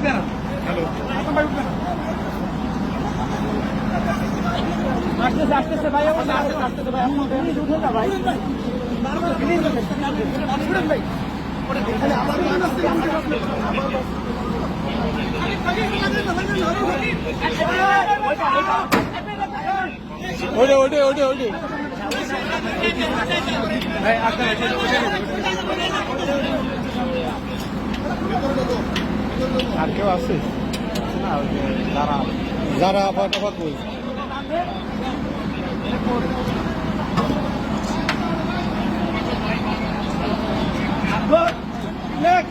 উঠবে না ভাই আসতেছে আসতেছে ভাই আসতেছে ভাই উঠে না ভাই? ভাই। ওটে ওটে ওটে ওটে আর কেউ আছে? না যারা যারা ফাটাফাট বই Look!